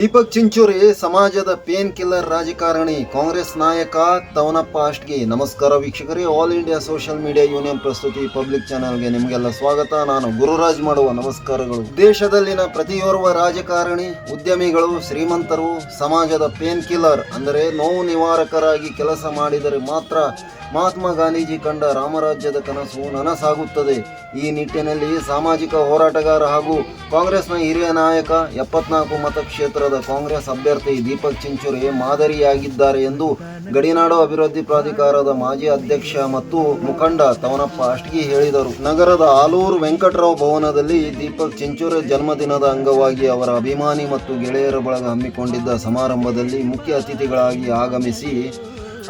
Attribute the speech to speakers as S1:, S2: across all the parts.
S1: ದೀಪಕ್ ಚಿಂಚೂರಿ, ಸಮಾಜದ pain killer ರಾಜಕಾರಣಿ, ಕಾಂಗ್ರೆಸ್ ನಾಯಕ ತವನಪ್ಪ ಅಷ್ಟ್ಗೆ. ನಮಸ್ಕಾರ ವೀಕ್ಷಕರೇ, all India social media union ಪ್ರಸ್ತುತಿ ಪಬ್ಲಿಕ್ ಚಾನೆಲ್ಗೆ ನಿಮಗೆಲ್ಲ ಸ್ವಾಗತ. ನಾನು ಗುರುರಾಜ್ ಮಾಡುವ ನಮಸ್ಕಾರಗಳು. ದೇಶದಲ್ಲಿನ ಪ್ರತಿಯೋರ್ವ ರಾಜಕಾರಣಿ, ಉದ್ಯಮಿಗಳು, ಶ್ರೀಮಂತರು, ಸಮಾಜದ ಪೇನ್ ಕಿಲ್ಲರ್, ಅಂದರೆ ನೋವು ನಿವಾರಕರಾಗಿ ಕೆಲಸ ಮಾಡಿದರೆ ಮಾತ್ರ ಮಹಾತ್ಮ ಗಾಂಧೀಜಿ ಕಂಡ ರಾಮರಾಜ್ಯದ ಕನಸು ನನಸಾಗುತ್ತದೆ. ಈ ನಿಟ್ಟಿನಲ್ಲಿ ಸಾಮಾಜಿಕ ಹೋರಾಟಗಾರ ಹಾಗೂ ಕಾಂಗ್ರೆಸ್ನ ಹಿರಿಯ ನಾಯಕ ಎಪ್ಪತ್ನಾಲ್ಕು ಮತಕ್ಷೇತ್ರದ ಕಾಂಗ್ರೆಸ್ ಅಭ್ಯರ್ಥಿ ದೀಪಕ್ ಚಿಂಚುರಿ ಮಾದರಿಯಾಗಿದ್ದಾರೆ ಎಂದು ಗಡಿನಾಡು ಅಭಿವೃದ್ಧಿ ಪ್ರಾಧಿಕಾರದ ಮಾಜಿ ಅಧ್ಯಕ್ಷ ಮತ್ತು ಮುಖಂಡ ತವನಪ್ಪ ಅಷ್ಟಗಿ ಹೇಳಿದರು. ನಗರದ ಆಲೂರು ವೆಂಕಟರಾವ್ ಭವನದಲ್ಲಿ ದೀಪಕ್ ಚಿಂಚುರೆ ಜನ್ಮದಿನದ ಅಂಗವಾಗಿ ಅವರ ಅಭಿಮಾನಿ ಮತ್ತು ಗೆಳೆಯರ ಬಳಗ ಹಮ್ಮಿಕೊಂಡಿದ್ದ ಸಮಾರಂಭದಲ್ಲಿ ಮುಖ್ಯ ಅತಿಥಿಗಳಾಗಿ ಆಗಮಿಸಿ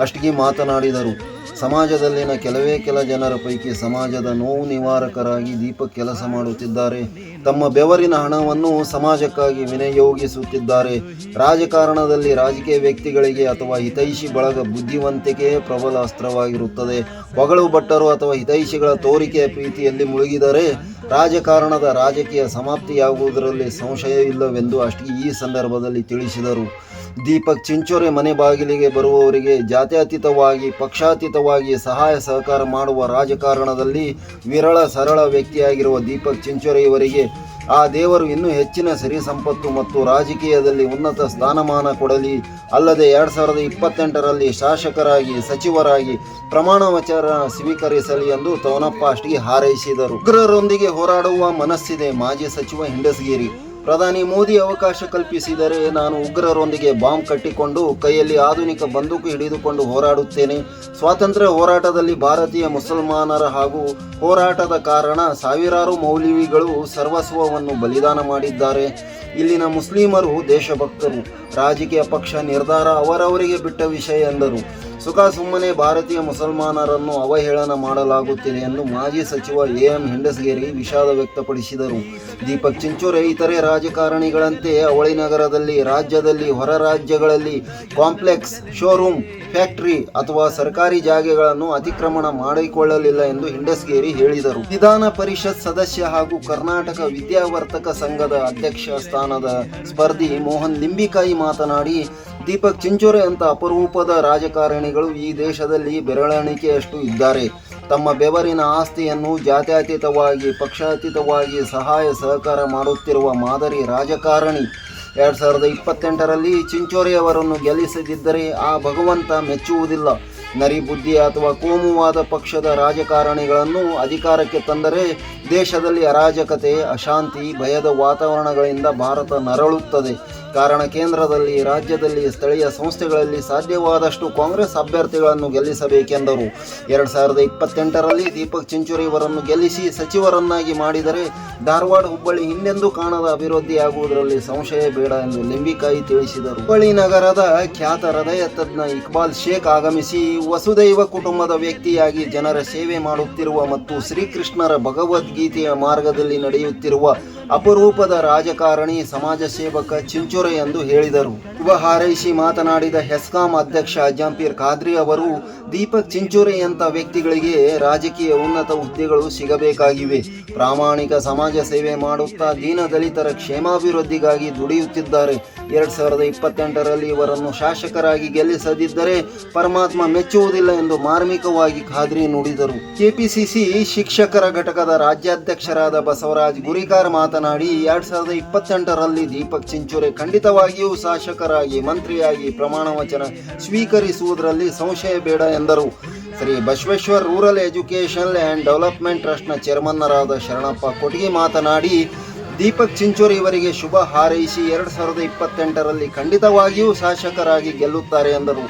S1: ಅಷ್ಟಗಿ ಮಾತನಾಡಿದರು. ಸಮಾಜದಲ್ಲಿನ ಕೆಲವೇ ಕೆಲ ಜನರ ಪೈಕಿ ಸಮಾಜದ ನೋವು ನಿವಾರಕರಾಗಿ ದೀಪಕ್ ಕೆಲಸ ಮಾಡುತ್ತಿದ್ದಾರೆ. ತಮ್ಮ ಬೆವರಿನ ಹಣವನ್ನು ಸಮಾಜಕ್ಕಾಗಿ ವಿನಿಯೋಗಿಸುತ್ತಿದ್ದಾರೆ. ರಾಜಕಾರಣದಲ್ಲಿ ರಾಜಕೀಯ ವ್ಯಕ್ತಿಗಳಿಗೆ ಅಥವಾ ಹಿತೈಷಿ ಬಳಗ ಬುದ್ಧಿವಂತಿಕೆ ಪ್ರಬಲ ಅಸ್ತ್ರವಾಗಿರುತ್ತದೆ ಹೊಗಳು ಭಟ್ಟರು ಅಥವಾ ಹಿತೈಷಿಗಳ ತೋರಿಕೆಯ ಪ್ರೀತಿಯಲ್ಲಿ ಮುಳುಗಿದರೆ ರಾಜಕಾರಣದ ರಾಜಕೀಯ ಸಮಾಪ್ತಿಯಾಗುವುದರಲ್ಲಿ ಸಂಶಯವಿಲ್ಲವೆಂದು ಅಷ್ಟೇ ಈ ಸಂದರ್ಭದಲ್ಲಿ ತಿಳಿಸಿದರು. ದೀಪಕ್ ಚಿಂಚೋರೆ ಮನೆ ಬಾಗಿಲಿಗೆ ಬರುವವರಿಗೆ ಜಾತ್ಯತೀತವಾಗಿ, ಪಕ್ಷಾತೀತವಾಗಿ ಸಹಾಯ ಸಹಕಾರ ಮಾಡುವ ರಾಜಕಾರಣದಲ್ಲಿ ವಿರಳ ಸರಳ ವ್ಯಕ್ತಿಯಾಗಿರುವ ದೀಪಕ್ ಚಿಂಚೋರೆ ಇವರಿಗೆ ಆ ದೇವರು ಇನ್ನೂ ಹೆಚ್ಚಿನ ಸಿರಿ ಸಂಪತ್ತು ಮತ್ತು ರಾಜಕೀಯದಲ್ಲಿ ಉನ್ನತ ಸ್ಥಾನಮಾನ ಕೊಡಲಿ. ಅಲ್ಲದೆ ಎರಡು ಸಾವಿರದ ಇಪ್ಪತ್ತೆಂಟರಲ್ಲಿ ಶಾಸಕರಾಗಿ, ಸಚಿವರಾಗಿ ಪ್ರಮಾಣ ವಚನ ಸ್ವೀಕರಿಸಲಿ ಎಂದು ತವನಪ್ಪ ಅಷ್ಟಿಗೆ ಹಾರೈಸಿದರು. ಉಗ್ರರೊಂದಿಗೆ ಹೋರಾಡುವ ಮನಸ್ಸಿದೆ ಮಾಜಿ ಸಚಿವ ಹಿಂಡಸಗಿರಿ. ಪ್ರಧಾನಿ ಮೋದಿ ಅವಕಾಶ ಕಲ್ಪಿಸಿದರೆ ನಾನು ಉಗ್ರರೊಂದಿಗೆ ಬಾಂಬ್ ಕಟ್ಟಿಕೊಂಡು ಕೈಯಲ್ಲಿ ಆಧುನಿಕ ಬಂದೂಕು ಹಿಡಿದುಕೊಂಡು ಹೋರಾಡುತ್ತೇನೆ. ಸ್ವಾತಂತ್ರ್ಯ ಹೋರಾಟದಲ್ಲಿ ಭಾರತೀಯ ಮುಸಲ್ಮಾನರ ಹಾಗೂ ಹೋರಾಟದ ಕಾರಣ ಸಾವಿರಾರು ಮೌಲ್ಯವಿಗಳು ಸರ್ವಸ್ವವನ್ನು ಬಲಿದಾನ ಮಾಡಿದ್ದಾರೆ. ಇಲ್ಲಿನ ಮುಸ್ಲಿಮರು ದೇಶಭಕ್ತರು. ರಾಜಕೀಯ ಪಕ್ಷ ನಿರ್ಧಾರ ಅವರವರಿಗೆ ಬಿಟ್ಟ ವಿಷಯ ಎಂದರು. ಸುಖ ಸುಮ್ಮನೆ ಭಾರತೀಯ ಮುಸಲ್ಮಾನರನ್ನು ಅವಹೇಳನ ಮಾಡಲಾಗುತ್ತಿದೆ ಎಂದು ಮಾಜಿ ಸಚಿವ ಎ ಎಂ ಹೆಂಡಸಗೇರಿ ವಿಷಾದ ವ್ಯಕ್ತಪಡಿಸಿದರು. ದೀಪಕ್ ಚಿಂಚೂರೆ ಇತರೆ ರಾಜಕಾರಣಿಗಳಂತೆ ಅವಳಿ ನಗರದಲ್ಲಿ, ರಾಜ್ಯದಲ್ಲಿ, ಹೊರ ರಾಜ್ಯಗಳಲ್ಲಿ ಕಾಂಪ್ಲೆಕ್ಸ್, ಶೋರೂಮ್, ಫ್ಯಾಕ್ಟರಿ ಅಥವಾ ಸರ್ಕಾರಿ ಜಾಗೆಗಳನ್ನು ಅತಿಕ್ರಮಣ ಮಾಡಿಕೊಳ್ಳಲಿಲ್ಲ ಎಂದು ಹಿಂಡಸ್ಗೇರಿ ಹೇಳಿದರು. ವಿಧಾನ ಪರಿಷತ್ ಸದಸ್ಯ ಹಾಗೂ ಕರ್ನಾಟಕ ವಿದ್ಯಾವರ್ತಕ ಸಂಘದ ಅಧ್ಯಕ್ಷ ಸ್ಥಾನದ ಸ್ಪರ್ಧಿ ಮೋಹನ್ ಲಿಂಬಿಕಾಯಿ ಮಾತನಾಡಿ ದೀಪಕ್ ಚಿಂಚೋರೆ ಅಂತ ಅಪರೂಪದ ರಾಜಕಾರಣಿಗಳು ಈ ದೇಶದಲ್ಲಿ ಬೆರಳೆಣಿಕೆಯಷ್ಟು ಇದ್ದಾರೆ. ತಮ್ಮ ಬೆವರಿನ ಆಸ್ತಿಯನ್ನು ಜಾತ್ಯತೀತವಾಗಿ, ಪಕ್ಷಾತೀತವಾಗಿ ಸಹಾಯ, ಸಹಕಾರ ಮಾಡುತ್ತಿರುವ ಮಾದರಿ ರಾಜಕಾರಣಿ. ಎರಡು ಸಾವಿರದ ಇಪ್ಪತ್ತೆಂಟರಲ್ಲಿ ಚಿಂಚೋರೆಯವರನ್ನು ಗೆಲ್ಲಿಸದಿದ್ದರೆ ಆ ಭಗವಂತ ಮೆಚ್ಚುವುದಿಲ್ಲ. ನರಿ ಬುದ್ಧಿ ಅಥವಾ ಕೋಮುವಾದ ಪಕ್ಷದ ರಾಜಕಾರಣಿಗಳನ್ನು ಅಧಿಕಾರಕ್ಕೆ ತಂದರೆ ದೇಶದಲ್ಲಿ ಅರಾಜಕತೆ, ಅಶಾಂತಿ, ಭಯದ ವಾತಾವರಣಗಳಿಂದ ಭಾರತ ನರಳುತ್ತದೆ. ಕಾರಣ ಕೇಂದ್ರದಲ್ಲಿ, ರಾಜ್ಯದಲ್ಲಿ, ಸ್ಥಳೀಯ ಸಂಸ್ಥೆಗಳಲ್ಲಿ ಸಾಧ್ಯವಾದಷ್ಟು ಕಾಂಗ್ರೆಸ್ ಅಭ್ಯರ್ಥಿಗಳನ್ನು ಗೆಲ್ಲಿಸಬೇಕೆಂದರು. ಎರಡು ಸಾವಿರದ ಇಪ್ಪತ್ತೆಂಟರಲ್ಲಿ ದೀಪಕ್ ಚಿಂಚುರಿ ಅವರನ್ನು ಗೆಲ್ಲಿಸಿ ಸಚಿವರನ್ನಾಗಿ ಮಾಡಿದರೆ ಧಾರವಾಡ ಹುಬ್ಬಳ್ಳಿ ಹಿಂದೆಂದೂ ಕಾಣದ ಅಭಿವೃದ್ಧಿಯಾಗುವುದರಲ್ಲಿ ಸಂಶಯ ಬೇಡ ಎಂದು ಲಿಂಬಿಕಾಯಿ ತಿಳಿಸಿದರು. ಹುಬ್ಬಳ್ಳಿ ನಗರದ ಖ್ಯಾತ ಹೃದಯ ತಜ್ಞ ಇಕ್ಬಾಲ್ ಶೇಖ್ ಆಗಮಿಸಿ ವಸುದೈವ ಕುಟುಂಬದ ವ್ಯಕ್ತಿಯಾಗಿ ಜನರ ಸೇವೆ ಮಾಡುತ್ತಿರುವ ಮತ್ತು ಶ್ರೀಕೃಷ್ಣರ ಭಗವದ್ಗೀತೆಯ ಮಾರ್ಗದಲ್ಲಿ ನಡೆಯುತ್ತಿರುವ ಅಪರೂಪದ ರಾಜಕಾರಣಿ, ಸಮಾಜ ಸೇವಕ ಚಿಂಚೋರೆ ಎಂದು ಹೇಳಿದರು. ಶುಭ ಹಾರೈಸಿ ಮಾತನಾಡಿದ ಹೆಸ್ಕಾಂ ಅಧ್ಯಕ್ಷ ಅಜಂಪೀರ್ ಖಾದ್ರಿ ಅವರು ದೀಪಕ್ ಚಿಂಚೋರೆಯಂಥ ವ್ಯಕ್ತಿಗಳಿಗೆ ರಾಜಕೀಯ ಉನ್ನತ ಹುದ್ದೆಗಳು ಸಿಗಬೇಕಾಗಿವೆ. ಪ್ರಾಮಾಣಿಕ ಸಮಾಜ ಸೇವೆ ಮಾಡುತ್ತಾ ದೀನ ದಲಿತರ ಕ್ಷೇಮಾಭಿವೃದ್ಧಿಗಾಗಿ ದುಡಿಯುತ್ತಿದ್ದಾರೆ. ಎರಡು ಸಾವಿರದ ಇಪ್ಪತ್ತೆಂಟರಲ್ಲಿ ಇವರನ್ನು ಶಾಸಕರಾಗಿ ಗೆಲ್ಲಿಸದಿದ್ದರೆ ಪರಮಾತ್ಮ ಮೆಚ್ಚುವುದಿಲ್ಲ ಎಂದು ಮಾರ್ಮಿಕವಾಗಿ ಖಾದ್ರಿ ನುಡಿದರು. ಕೆಪಿಸಿಸಿ ಶಿಕ್ಷಕರ ಘಟಕದ ರಾಜ್ಯಾಧ್ಯಕ್ಷರಾದ ಬಸವರಾಜ್ ಗುರಿಕಾರ್ ಮಾತನಾಡಿ, ಎರಡು ಸಾವಿರದ ಇಪ್ಪತ್ತೆಂಟರಲ್ಲಿ ದೀಪಕ್ ಚಿಂಚೋರೆ ಖಂಡಿತವಾಗಿಯೂ ಶಾಸಕರಾಗಿ, ಮಂತ್ರಿಯಾಗಿ ಪ್ರಮಾಣ ವಚನ ಸ್ವೀಕರಿಸುವುದರಲ್ಲಿ ಸಂಶಯ ಬೇಡ ಎಂದರು. Shri Basaveshwar rural education and development ಟ್ರಸ್ಟ್ನ ಚೇರ್ಮನ್ನರಾದ ಶರಣಪ್ಪ ಕೊಟಗಿ ಮಾತನಾಡಿ, ದೀಪಕ್ ಚಿಂಚೋರಿ ಇವರಿಗೆ ಶುಭ ಹಾರೈಸಿ ಎರಡು ಸಾವಿರದ ಇಪ್ಪತ್ತೆಂಟರಲ್ಲಿ ಖಂಡಿತವಾಗಿಯೂ ಶಾಸಕರಾಗಿ ಗೆಲ್ಲುತ್ತಾರೆ ಎಂದರು.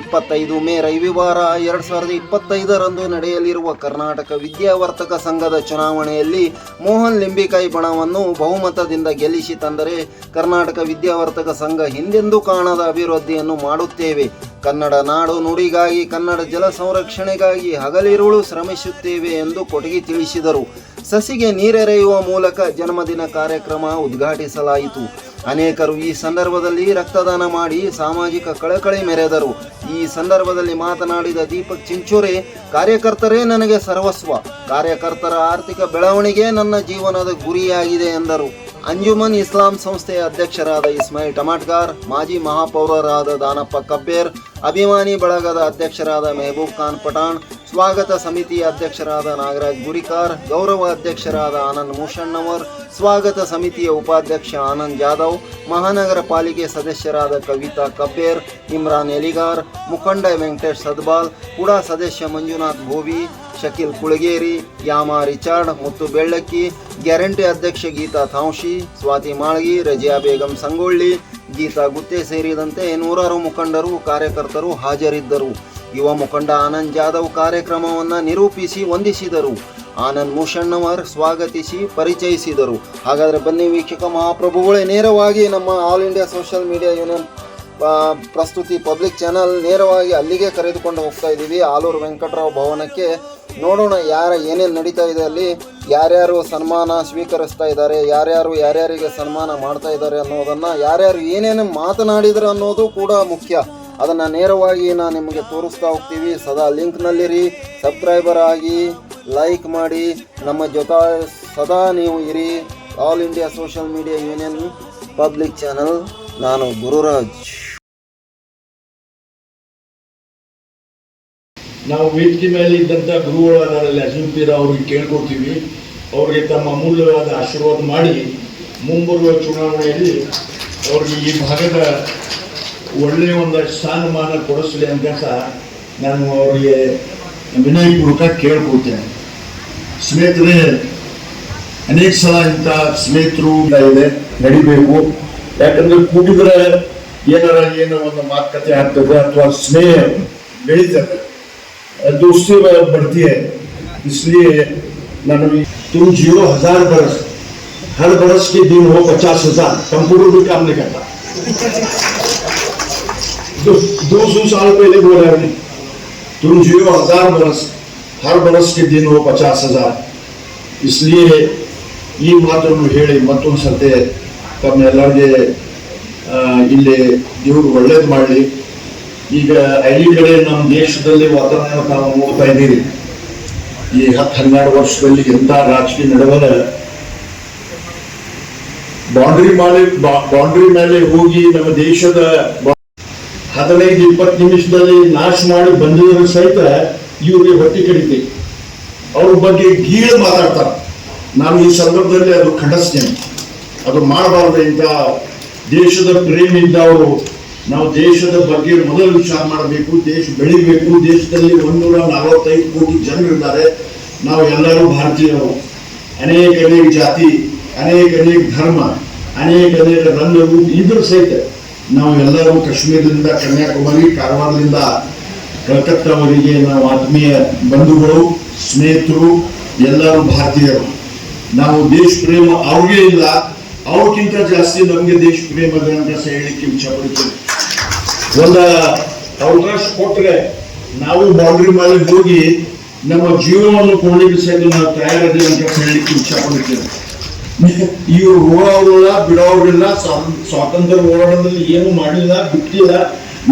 S1: ಇಪ್ಪತ್ತೈದು ಮೇ ರವಿವಾರ ಎರಡು ಸಾವಿರದ ಇಪ್ಪತ್ತೈದರಂದು ನಡೆಯಲಿರುವ ಕರ್ನಾಟಕ ವಿದ್ಯಾವರ್ತಕ ಸಂಘದ ಚುನಾವಣೆಯಲ್ಲಿ ಮೋಹನ್ ಲಿಂಬಿಕಾಯಿ ಬಣವನ್ನು ಬಹುಮತದಿಂದ ಗೆಲ್ಲಿಸಿ ತಂದರೆ ಕರ್ನಾಟಕ ವಿದ್ಯಾವರ್ತಕ ಸಂಘ ಹಿಂದೆಂದೂ ಕಾಣದ ಅಭಿವೃದ್ಧಿಯನ್ನು ಮಾಡುತ್ತೇವೆ. ಕನ್ನಡ ನಾಡು ನುಡಿಗಾಗಿ, ಕನ್ನಡ ಜಲ ಸಂರಕ್ಷಣೆಗಾಗಿ ಹಗಲಿರುಳು ಶ್ರಮಿಸುತ್ತೇವೆ ಎಂದು ಕೊಟಗಿ ತಿಳಿಸಿದರು. ಸಸಿಗೆ ನೀರೆರೆಯುವ ಮೂಲಕ ಜನ್ಮದಿನ ಕಾರ್ಯಕ್ರಮ ಉದ್ಘಾಟಿಸಲಾಯಿತು. ಅನೇಕರು ಈ ಸಂದರ್ಭದಲ್ಲಿ ರಕ್ತದಾನ ಮಾಡಿ ಸಾಮಾಜಿಕ ಕಳಕಳಿ ಮೆರೆದರು. ಈ ಸಂದರ್ಭದಲ್ಲಿ ಮಾತನಾಡಿದ ದೀಪಕ್ ಚಿಂಚೋರೆ, ಕಾರ್ಯಕರ್ತರೇ, ನನಗೆ ಸರ್ವಸ್ವ. ಕಾರ್ಯಕರ್ತರ ಆರ್ಥಿಕ ಬೆಳವಣಿಗೆ ನನ್ನ ಜೀವನದ ಗುರಿಯಾಗಿದೆ ಎಂದರು. ಅಂಜುಮನ್ ಇಸ್ಲಾಂ ಸಂಸ್ಥೆಯ ಅಧ್ಯಕ್ಷರಾದ ಇಸ್ಮಾಯಿಲ್ ಟಮಾಟ್ಗಾರ್ ಮಾಜಿ ಮಹಾಪೌರರಾದ ದಾನಪ್ಪ ಕಬ್ಬೇರ್, ಅಭಿಮಾನಿ ಬಳಗದ ಅಧ್ಯಕ್ಷರಾದ ಮೆಹಬೂಬ್ ಖಾನ್ ಪಠಾಣ್, ಸ್ವಾಗತ ಸಮಿತಿಯ ಅಧ್ಯಕ್ಷರಾದ ನಾಗರಾಜ್ ಗುರಿಕಾರ್, ಗೌರವ ಅಧ್ಯಕ್ಷರಾದ ಆನಂದ್ ಮೂಷಣ್ಣವರ್ ಸ್ವಾಗತ ಸಮಿತಿಯ ಉಪಾಧ್ಯಕ್ಷ ಆನಂದ್ ಜಾಧವ್, ಮಹಾನಗರ ಪಾಲಿಕೆ ಸದಸ್ಯರಾದ ಕವಿತಾ ಕಬ್ಬೇರ್, ಇಮ್ರಾನ್ ಎಲಿಗಾರ್, ಮುಖಂಡ ವೆಂಕಟೇಶ್ ಸದ್ಬಾಲ್, ಕೂಡ ಸದಸ್ಯ ಮಂಜುನಾಥ್ ಭೋವಿ ಶಕೀಲ್ ಕುಳಗೇರಿ ಯಾಮಾ ರಿಚಾರ್ಡ್ ಮುತ್ತು ಬೆಳ್ಳಕ್ಕಿ, ಗ್ಯಾರಂಟಿ ಅಧ್ಯಕ್ಷ ಗೀತಾ ಥಾಂಶಿ, ಸ್ವಾತಿ ಮಾಳ್ಗಿ, ರಜಿಯಾ ಬೇಗಂ ಸಂಗೊಳ್ಳಿ, ಗೀತಾ ಗುತ್ತೆ ಸೇರಿದಂತೆ ನೂರಾರು ಮುಖಂಡರು, ಕಾರ್ಯಕರ್ತರು ಹಾಜರಿದ್ದರು. ಯುವ ಮುಖಂಡ ಆನಂದ್ ಜಾಧವ್ ಕಾರ್ಯಕ್ರಮವನ್ನು ನಿರೂಪಿಸಿ ವಂದಿಸಿದರು. ಆನಂದ್ ಮೂಷಣ್ಣವರ್ ಸ್ವಾಗತಿಸಿ ಪರಿಚಯಿಸಿದರು. ಹಾಗಾದರೆ ಬನ್ನಿ ವೀಕ್ಷಕ ಮಹಾಪ್ರಭುಗಳೇ, ನೇರವಾಗಿ ನಮ್ಮ all India social media union ಪ್ರಸ್ತುತಿ ಪಬ್ಲಿಕ್ ಚಾನಲ್ ನೇರವಾಗಿ ಅಲ್ಲಿಗೆ ಕರೆದುಕೊಂಡು ಹೋಗ್ತಾ ಇದ್ದೀವಿ. ಆಲೂರು ವೆಂಕಟರಾವ್ ಭವನಕ್ಕೆ ನೋಡೋಣ ಯಾರ ಏನೇನು ನಡೀತಾ ಇದೆ ಅಲ್ಲಿ, ಯಾರ್ಯಾರು ಸನ್ಮಾನ ಸ್ವೀಕರಿಸ್ತಾ ಇದ್ದಾರೆ, ಯಾರ್ಯಾರು ಯಾರ್ಯಾರಿಗೆ ಸನ್ಮಾನ ಮಾಡ್ತಾ ಇದ್ದಾರೆ ಅನ್ನೋದನ್ನು, ಯಾರ್ಯಾರು ಏನೇನು ಮಾತನಾಡಿದ್ರು ಅನ್ನೋದು ಕೂಡ ಮುಖ್ಯ. ಅದನ್ನು ನೇರವಾಗಿ ನಾನು ನಿಮಗೆ ತೋರಿಸ್ತಾ ಹೋಗ್ತೀವಿ. ಸದಾ ಲಿಂಕ್ನಲ್ಲಿರಿ ಸಬ್ಸ್ಕ್ರೈಬರ್ ಆಗಿ ಲೈಕ್ ಮಾಡಿ. ನಮ್ಮ ಜೊತೆ ಸದಾ ನೀವು ಇರಿ. All India social media union public channel ನಾನು ಗುರುರಾಜ್.
S2: ನಾವು ವೇದಿಕೆ ಮೇಲೆ ಇದ್ದಂಥ ಅದರಲ್ಲಿ ಅಶಿವತಿರ ಅವ್ರಿಗೆ ಕೇಳ್ಕೊಡ್ತೀವಿ. ಅವರಿಗೆ ತಮ್ಮ ಅಮೂಲ್ಯವಾದ ಆಶೀರ್ವಾದ ಮಾಡಿ ಮುಂಬರುವ ಚುನಾವಣೆಯಲ್ಲಿ ಅವ್ರಿಗೆ ಈ ಭಾಗದ ಒಳ್ಳೆಯ ಒಂದು ಸ್ಥಾನಮಾನ ಕೊಡಿಸಲಿ ಅಂತ ಸಹ ನಾನು ಅವರಿಗೆ ವಿನಯಪೂರ್ವಕ ಕೇಳ್ಕೊಳ್ತೇನೆ. ಸ್ನೇಹಿತರೆ, ಅನೇಕ ಸಲ ಇಂಥ ಸ್ನೇಹಿತರು ಇದೆ, ನಡಿಬೇಕು. ಯಾಕಂದ್ರೆ ಕೂಡಿದ್ರೆ ಏನಾರ ಏನೋ ಒಂದು ಮಾತುಕತೆ ಆಗ್ತದೆ ಅಥವಾ ಸ್ನೇಹ ಬೆಳೀತದೆ. दोस्ती बढ़ती है इसलिए मैंने तुम जियो हजार बरस हर बरस के दिन हो पचास हजार कंप्यूटर भी काम नहीं करता दो सौ साल पहले बोला है तुम जियो हजार बरस हर बरस के दिन हो पचास हजार इसलिए ಈ ಮಾತನ್ನು ಹೇಳಿ ಮತ್ತೊಂದು ಸರ್ತೆ ತಮ್ಮೆಲ್ಲರಿಗೆ ಆ, ಇಲ್ಲಿ ದೇವರು ಒಳ್ಳೇದು ಮಾಡಲಿ ಈಗ ಕಡೆ ನಮ್ಮ ದೇಶದಲ್ಲಿ ವಾತಾವರಣ ತಾವು ನೋಡ್ತಾ ಇದ್ದೀರಿ. ಈ ಹತ್ತು ಹನ್ನೆರಡು ವರ್ಷದಲ್ಲಿ ಎಂತ ರಾಜಕೀಯ ನಡೆವಲ್ಲ ಬೌಂಡ್ರಿ ಮೇಲೆ ಬೌಂಡ್ರಿ ಮೇಲೆ ಹೋಗಿ ನಮ್ಮ ದೇಶದ ಹದಿನೈದು, ಇಪ್ಪತ್ತು ನಿಮಿಷದಲ್ಲಿ ನಾಶ ಮಾಡಿ ಬಂದಿದ್ರು ಸಹಿತ ಇವ್ರಿಗೆ ಹೊಟ್ಟೆ ಕಡಿತೆ. ಅವ್ರ ಬಗ್ಗೆ ಗೀಳು ಮಾತಾಡ್ತಾರ. ನಾನು ಈ ಸಂದರ್ಭದಲ್ಲಿ ಅದು ಖಂಡಿಸ್ತೇನೆ. ಅದು ಮಾಡಬಾರ್ದು ಇಂತ ದೇಶದ ಪ್ರೇಮಿಯಿಂದ ಇದ್ದವರು ನಾವು ದೇಶದ ಬಗ್ಗೆ ಮೊದಲು ವಿಚಾರ ಮಾಡಬೇಕು, ದೇಶ ಬೆಳಿಬೇಕು, ದೇಶದಲ್ಲಿ ಒಂದೂರ ನಲವತ್ತೈದು ಕೋಟಿ ಜನರಿದ್ದಾರೆ ನಾವು ಎಲ್ಲರೂ ಭಾರತೀಯರು. ಅನೇಕ ಅನೇಕ ಜಾತಿ, ಅನೇಕ ಅನೇಕ ಧರ್ಮ, ಅನೇಕ ಅನೇಕ ರಂಗರು ಇದ್ರ ಸಹಿತ ನಾವು ಎಲ್ಲರೂ ಕಾಶ್ಮೀರದಿಂದ, ಕನ್ಯಾಕುಮಾರಿ, ಕಾರವಾರದಿಂದ ಕಲ್ಕತ್ತಾವರೆಗೆ ನಾವು ಆತ್ಮೀಯ ಬಂಧುಗಳು, ಸ್ನೇಹಿತರು, ಎಲ್ಲರೂ ಭಾರತೀಯರು. ನಾವು ದೇಶ ಪ್ರೇಮ ಅವ್ರಿಗೆ ಇಲ್ಲ. ಅವ್ರಿಗಿಂತ ಜಾಸ್ತಿ ನಮಗೆ ದೇಶ ಪ್ರೇಮ ಅಂತ ಹೇಳಿಕ್ಕೆ ಇಚ್ಛಪಡ್ತೀನಿ ಒಂದು ಅವಕಾಶ ಕೊಟ್ಟರೆ ನಾವು ಬೌಂಡ್ರಿ ಮೇಲೆ ಹೋಗಿ ನಮ್ಮ ಜೀವನವನ್ನು ಕೊಳ್ಳಿಕ್ಕೆ ನಾವು ತಯಾರಿದ್ದೀವಿ ಅಂತ ಹೇಳಲಿಕ್ಕೆ ಇಚ್ಛಪಡ್ತೇನೆ. ಇವರು ಹೋಗೋರಿಲ್ಲ ಬಿಡೋರಿಲ್ಲ ಸ್ವಾತಂತ್ರ್ಯ ಹೋರಾಟದಲ್ಲಿ ಏನು ಮಾಡಿಲ್ಲ, ಬಿಟ್ಟಿಲ್ಲ.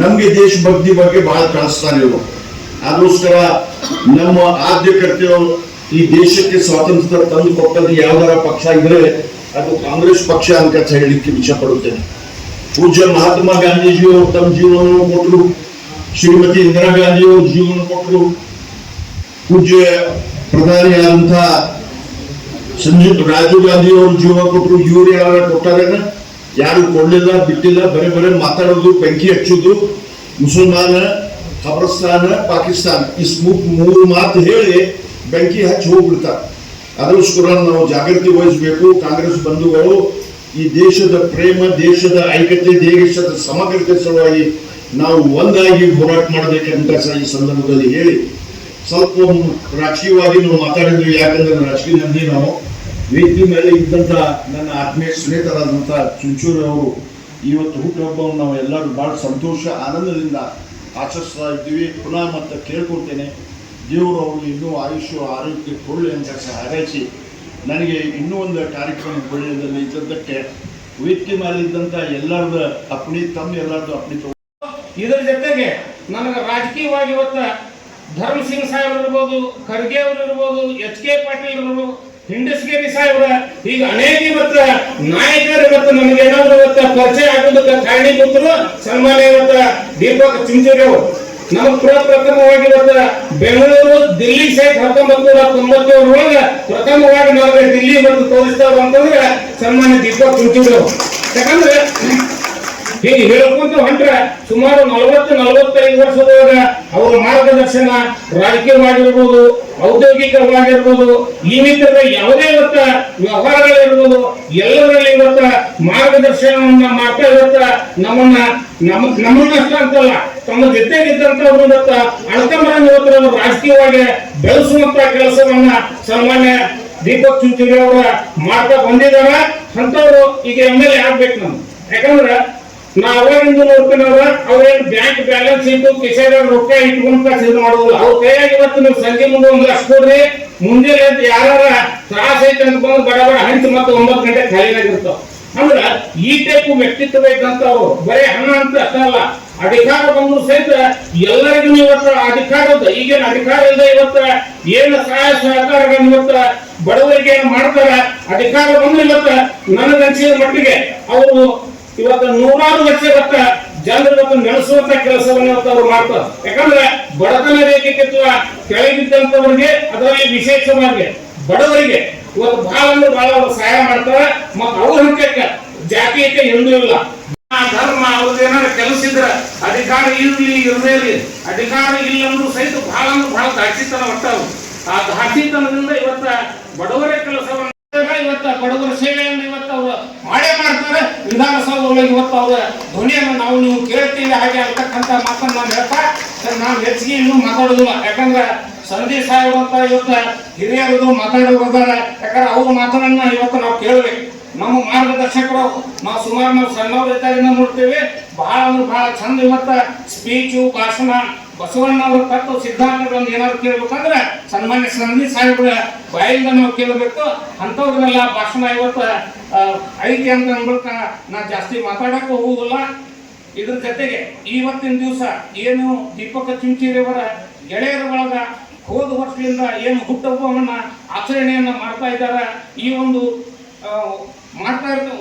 S2: ನಮಗೆ ದೇಶಭಕ್ತಿ ಬಗ್ಗೆ ಬಹಳ ಕಳಿಸ್ತಾರೆ ಇವರು. ಅದಕ್ಕೋಸ್ಕರ ನಮ್ಮ ಆದ್ಯ ಕರ್ತವ್ಯ ಈ ದೇಶಕ್ಕೆ ಸ್ವಾತಂತ್ರ್ಯ ತಂದು ಕೊಟ್ಟದ್ದು ಯಾವ್ದಾರ ಪಕ್ಷ ಇದ್ರೆ ಅದು ಕಾಂಗ್ರೆಸ್ ಪಕ್ಷ ಅಂತ ಹೇಳಲಿಕ್ಕೆ ಇಚ್ಛಪಡುತ್ತೇನೆ. ಪೂಜ್ಯ ಮಹಾತ್ಮ ಗಾಂಧೀಜಿಯವರು ತಮ್ಮ ಜೀವನವನ್ನು ಕೊಟ್ಟರು. ಶ್ರೀಮತಿ ಇಂದಿರಾ ಗಾಂಧಿಯವರು ಜೀವನ ಕೊಟ್ಟರು. ಪೂಜ್ಯ ಪ್ರಧಾನಿಯಾದಂತಹ ಸಂಜೀವ್ ರಾಜೀವ್ ಗಾಂಧಿ ಅವರು ಜೀವ ಕೊಟ್ಟರು. ಇವರು ಯಾರು ಕೊಟ್ಟಾರೇನ ಯಾರು ಕೊಡಲಿಲ್ಲ ಬಿಟ್ಟಿಲ್ಲ, ಬರೇ ಬರೇ ಮಾತಾಡೋದು, ಬೆಂಕಿ ಹಚ್ಚೋದು. ಮುಸಲ್ಮಾನ, ಖಬರಸ್ತಾನ, ಪಾಕಿಸ್ತಾನ ಇಸ್ ಮೂರು ಮಾತು ಹೇಳಿ ಬೆಂಕಿ ಹಚ್ಚಿ ಹೋಗ್ಬಿಡ್ತಾರೆ. ಅದಕ್ಕೋಸ್ಕರ ನಾವು ಜಾಗೃತಿ ವಹಿಸಬೇಕು. ಕಾಂಗ್ರೆಸ್ ಬಂಧುಗಳು ಈ ದೇಶದ ಪ್ರೇಮ, ದೇಶದ ಐಕ್ಯತೆ, ದೇಶದ ಸಮಗ್ರತೆ ಸಲುವಾಗಿ ನಾವು ಒಂದಾಗಿ ಹೋರಾಟ ಮಾಡಬೇಕಂತ ಸಹ ಈ ಸಂದರ್ಭದಲ್ಲಿ ಹೇಳಿ, ಸ್ವಲ್ಪ ರಾಜಕೀಯವಾಗಿ ನಾವು ಮಾತಾಡಿದ್ವಿ. ಯಾಕಂದ್ರೆ ರಾಜಕೀಯದಲ್ಲಿ ನಾವು ವೇದಿಕೆ ಮೇಲೆ ಇದ್ದಂಥ ನನ್ನ ಆತ್ಮೀಯ ಸ್ನೇಹಿತರಾದಂಥ ಚುಂಚೂರು ಅವರು ಇವತ್ತು ಹುಟ್ಟುಹಬ್ಬವನ್ನು ನಾವು ಎಲ್ಲರೂ ಬಹಳ ಸಂತೋಷ, ಆನಂದದಿಂದ ಆಚರಿಸ್ತಾ ಇದ್ದೀವಿ. ಪುನಃ ಮತ್ತೆ ಕೇಳ್ಕೊಳ್ತೇನೆ. ದೇವರು ಅವರು ಇನ್ನೂ ಆಯುಷ್ಯ ಆರೋಗ್ಯ ಕೊಡಲಿ ಅಂತ ಸಹ ಹಾರೈಸಿ ನನಗೆ ಇನ್ನೂ ಒಂದು ಕಾರ್ಯಕ್ರಮ ಬೆಳೆಯೋದಲ್ಲಿ ಇದ್ದದ್ದಕ್ಕೆ ಇದ್ದಂಥ ಎಲ್ಲರದ ಅಪ್ಪಣಿ ತಮ್ಮ ಎಲ್ಲರದ್ದು ತಮ್ಮ
S3: ಇದರ ಜೊತೆಗೆ ನನಗೆ ರಾಜಕೀಯವಾಗಿ ಇವತ್ತು ಧರ್ಮ್ ಸಿಂಗ್ ಸಾಹೇಬ್ ಇರ್ಬೋದು, ಖರ್ಗೆ ಅವರು ಇರ್ಬೋದು, ಎಚ್ ಕೆ ಪಾಟೀಲ್ ಇರ್ಬೋದು ಹಿಂಡಸ್ಗೇರಿ ಸಾಹೇಬ್ರ, ಈಗ ಅನೇಕ ಇವತ್ತ ನಾಯಕರು ಇವತ್ತು ನಮ್ಗೆ ಏನಾದ್ರು ಇವತ್ತ ಪರಿಚಯ ಆಗೋದಕ್ಕೆ ಕಾರಣೀಭೂತರು ಸನ್ಮಾನ್ಯ ಇವತ್ತ ದೀಪಕ್ ಚಿಂಚೂರಿ ಅವರು ನಮಗೆ ಪ್ರಪ್ರಥಮವಾಗಿ ಇವತ್ತ ಬೆಂಗಳೂರು, ದಿಲ್ಲಿ ಸಹಿತ ಹತ್ತೊಂಬತ್ತು ನೂರ ತೊಂಬತ್ತೇಳರೊಳಗ ಪ್ರಥಮವಾಗಿ ನಮಗೆ ದಿಲ್ಲಿ ಬಂದು ತೋರಿಸ್ತಾರ ಅಂತಂದ್ರೆ ಸನ್ಮಾನ್ಯ ದೀಪಕ್ ಅವರು ಯಾಕಂದ್ರೆ ಹೀಗೆ ಹೇಳ್ಕೊಂತ ಹೊಂಟ್ರೆ ಸುಮಾರು ನಲವತ್ತು, ನಲವತ್ತೈದು ವರ್ಷದೊಳಗ ಅವರ ಮಾರ್ಗದರ್ಶನ ರಾಜಕೀಯವಾಗಿರ್ಬೋದು ಔದ್ಯೋಗಿಕವಾಗಿರ್ಬೋದು, ಈ ನಿಟ್ಟಿನ ಯಾವುದೇ ಇವತ್ತ ವ್ಯವಹಾರಗಳಿರ್ಬೋದು, ಎಲ್ಲರಲ್ಲಿ ಇವತ್ತ ಮಾರ್ಗದರ್ಶನವನ್ನ ಮಾಡ್ತಾ ಇವತ್ತ ನಮ್ಮನ್ನ ನಮ್ಮ ನಮ್ಮನ್ನಷ್ಟ ಅಂತಲ್ಲ, ತಮ್ಮ ಜೊತೆಗಿದ್ದಂತವ್ರು ಇವತ್ತ ಅಣತಮ್ಮರನ್ನು ಇವತ್ತು ರಾಜಕೀಯವಾಗಿ ಬೆಳೆಸುವಂತ ಕೆಲಸವನ್ನ ಸನ್ಮಾನ್ಯ ದೀಪಕ್ ಚುಂಚುರಿ ಅವರ ಮಾಡ್ತಾ ಬಂದಿದಾರ ಅಂತವ್ರು ಈಗ ಎಂ ಎಲ್ ಎ ಆಗ್ಬೇಕು ನಾವು ಯಾಕಂದ್ರ ನಾ ಅವಾಗಿಂದ ನೋಡ್ತೀನವ್ರ ಅವ್ರೇನ್ ಬ್ಯಾಂಕ್ ಬ್ಯಾಲೆನ್ಸ್ ಇಟ್ಟು ಕಿಸೆದಾಗ ರೊಕ್ಕ ಇಟ್ಕೊಂತ ಇದು ಮಾಡುದಿಲ್ಲ. ಅವ್ರ ಕೈಯಾಗ ಇವತ್ತು ನೀವು ಸಂಜೆ ಮುಂದೆ ಒಂದು ಲಕ್ಷ ಕೊಡ್ರಿ ಮುಂದೆ ಯಾರ ತ್ರಾಸ ಐತೆ ಬಂದು ಬಡ ಬಡ ಹಂಚು ಮತ್ತೆ ಒಂಬತ್ತು ಗಂಟೆ ಖಾಲಿನಾಗಿರ್ತಾವ ಅಂದ್ರ ಈ ಟೈಪ್ ವ್ಯಕ್ತಿತ್ವ ಇದ್ದಂತವ್ರು ಬರೇ ಹಣ ಅಂತ ಅಷ್ಟಲ್ಲ ಅಧಿಕಾರ ಬಂದ್ರು ಸಹಿತ ಎಲ್ಲರಿಗೂ ಇವತ್ತು ಅಧಿಕಾರ ಈಗೇನು ಅಧಿಕಾರ ಇಲ್ಲದೆ ಇವತ್ತ ಏನು ಸಹಾಯ ಸಹಕಾರಗಳನ್ನ ಇವತ್ತ ಬಡವರಿಗೆ ಏನು ಮಾಡ್ತಾರ? ಅಧಿಕಾರ ಬಂದ್ರೆ ಇವತ್ತ ನನಗನ್ಸಿದ ಮಟ್ಟಿಗೆ ಅವರು ಇವತ್ತು ನೂರಾರು ಲಕ್ಷ ಇವತ್ತ ಜನರು ಇವತ್ತು ನಡೆಸುವಂತ ಕೆಲಸವನ್ನು ಇವತ್ತು ಅವರು ಮಾಡ್ತಾರೆ. ಯಾಕಂದ್ರೆ ಬಡತನ ರೇಖೆಗಿಂತ ಕೆಳಗಿದ್ದಂತವರಿಗೆ ಅದರಲ್ಲಿ ವಿಶೇಷವಾಗಿ ಬಡವರಿಗೆ ಇವತ್ತು ಬಹಳ ಅಂದ್ರೆ ಬಹಳ ಅವರು ಸಹಾಯ ಮಾಡ್ತಾರೆ. ಮತ್ತು ಅವ್ರ ಹಂತಕ್ಕೆ ಜಾತೀಯತೆ ಎಂದೂ ಇಲ್ಲ. ಧರ್ಮ, ಅವ್ರದ್ದು ಏನಾರ ಕೆಲಸ ಇದ್ರ ಅಧಿಕಾರ ಇರಲಿ ಇರದೇ ಇರಲಿ ಅಧಿಕಾರ ಇಲ್ಲ ಅಂದ್ರೂ ಸಹಿತ ಬಹಳ ಅಂದ್ರೆ ಬಹಳ ದಾಚಿತನ ಒಟ್ಟಾವು ಆ ದಾಚಿತನದಿಂದ ಇವತ್ತ ಬಡವರ ಕೆಲಸವನ್ನು ಇವತ್ತ ಬಡವರ ಸೇವೆಯನ್ನು ಇವತ್ತು ಅವರು ಮಾಡೇ ಮಾಡ್ತಾರೆ. ವಿಧಾನಸೌಧ ಒಳಗೆ ಇವತ್ತು ಅವರ ಧ್ವನಿಯನ್ನು ನಾವು ನೀವು ಕೇಳ್ತೀವಿ ಹಾಗೆ ಅಂತಕ್ಕಂಥ ಮಾತನ್ನ ನಾನು ಹೇಳ್ತಾ ನಾವು ಹೆಚ್ಚಿಗೆ ಇನ್ನೂ ಮಾತಾಡೋದಿಲ್ಲ. ಯಾಕಂದ್ರೆ ಸಂಧಿ ಸಾಹೇಬ್ ಅಂತ ಇವತ್ತು ಹಿರಿಯರು ಮಾತಾಡೋರು ಯಾಕಂದ್ರೆ ಅವ್ರ ಮಾತನ್ನ ಇವತ್ತು ನಾವು ಕೇಳಬೇಕು. ನಮ್ಮ ಮಾರ್ಗದರ್ಶಕರು, ನಾವು ಸುಮಾರು ನಾವು ಸಣ್ಣವ್ರ ಇದ್ದಾಗಿಂದ ನೋಡ್ತೇವೆ. ಬಹಳ ಅಂದ್ರೆ ಬಹಳ ಚಂದ ಇವತ್ತ ಸ್ಪೀಚು ಭಾಷಣ, ಬಸವಣ್ಣ ಅವರ ತತ್ವ ಸಿದ್ಧಾಂತಗಳನ್ನು ಏನಾದ್ರು ಕೇಳ್ಬೇಕಂದ್ರೆ ಸನ್ಮಾನ್ಯ ಸಂಧಿ ಸಾಹೇಬ್ರ ಬಾಯಿಂದ ನಾವು ಕೇಳಬೇಕು. ಅಂಥವ್ರನ್ನೆಲ್ಲ ಭಾಷಣ ಇವತ್ತು ಐತಿ ಅಂತ ಅನ್ಬಿಡ್ತ ನಾ ಜಾಸ್ತಿ ಮಾತಾಡಕ್ಕೆ ಹೋಗುವುದಿಲ್ಲ ಇದ್ರ ಜೊತೆಗೆ ಇವತ್ತಿನ ದಿವಸ ಏನು ದೀಪಕ ಚುಂಚೀರಿಯವರ ಗೆಳೆಯರ ಒಳಗ ಹೋದ ವರ್ಷದಿಂದ ಏನು ಹುಟ್ಟುಹಬ್ಬವನ್ನ ಆಚರಣೆಯನ್ನು ಮಾಡ್ತಾ ಇದ್ದಾರೆ, ಈ ಒಂದು ಮಾಡ್ತಾ ಇರೋ